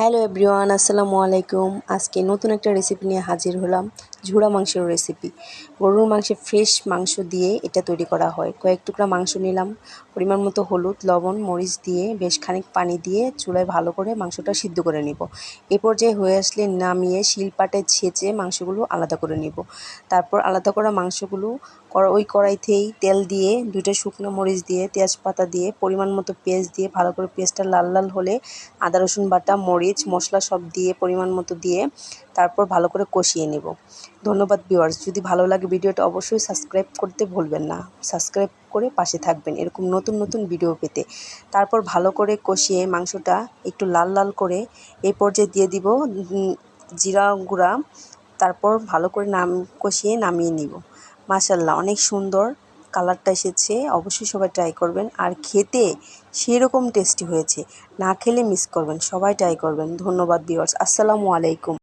Hello everyone, আসসালামু আলাইকুম। আজকে নতুন একটা রেসিপি নিয়ে হাজির হলাম, ঝুড়া মাংসের রেসিপি গরুর মাংসের ফ্রেশ মাংস দিয়ে এটা তৈরি করা হয়। কয়েক টুকরা মাংস নিলাম, পরিমাণ মতো হলুদ, লবণ, মরিচ দিয়ে বেশ খানিক পানি দিয়ে চুলায় ভালো করে মাংসটা সিদ্ধ করে নিব। এ পর্যায়ে হয়ে আসলে নামিয়ে শিলপাটে ছেঁচে মাংসগুলো আলাদা করে নিব। তারপর আলাদা করা মাংসগুলো ওই কড়াইতেই তেল দিয়ে দুটো শুকনো মরিচ দিয়ে, তেজপাতা দিয়ে, পরিমাণ মতো পেঁয়াজ দিয়ে ভালো করে পেঁয়াজটা লাল লাল হলে আদা, রসুন বাটা, মরিচ মশলা সব দিয়ে, পরিমাণ মতো দিয়ে তারপর ভালো করে কষিয়ে নেব। ধন্যবাদ ভিউয়ার্স যদি ভালো লাগে ভিডিওটা অবশ্যই সাবস্ক্রাইব করতে ভুলবেন না। সাবস্ক্রাইব করে পাশে থাকবেন এরকম নতুন নতুন ভিডিও পেতে। তারপর ভালো করে কষিয়ে মাংসটা একটু লাল লাল করে এই পর্যায়ে দিয়ে দিব জিরা গুঁড়া। তারপর ভালো করে নাম, কষিয়ে নামিয়ে নিব। মাশাল্লাহ অনেক সুন্দর কালারটা এসেছে, অবশ্যই সবাই ট্রাই করবেন। আর খেতে সেরকম টেস্টি হয়েছে, না খেলে মিস করবেন, সবাই ট্রাই করবেন। ধন্যবাদ ভিউয়ার্স আসসালামু আলাইকুম।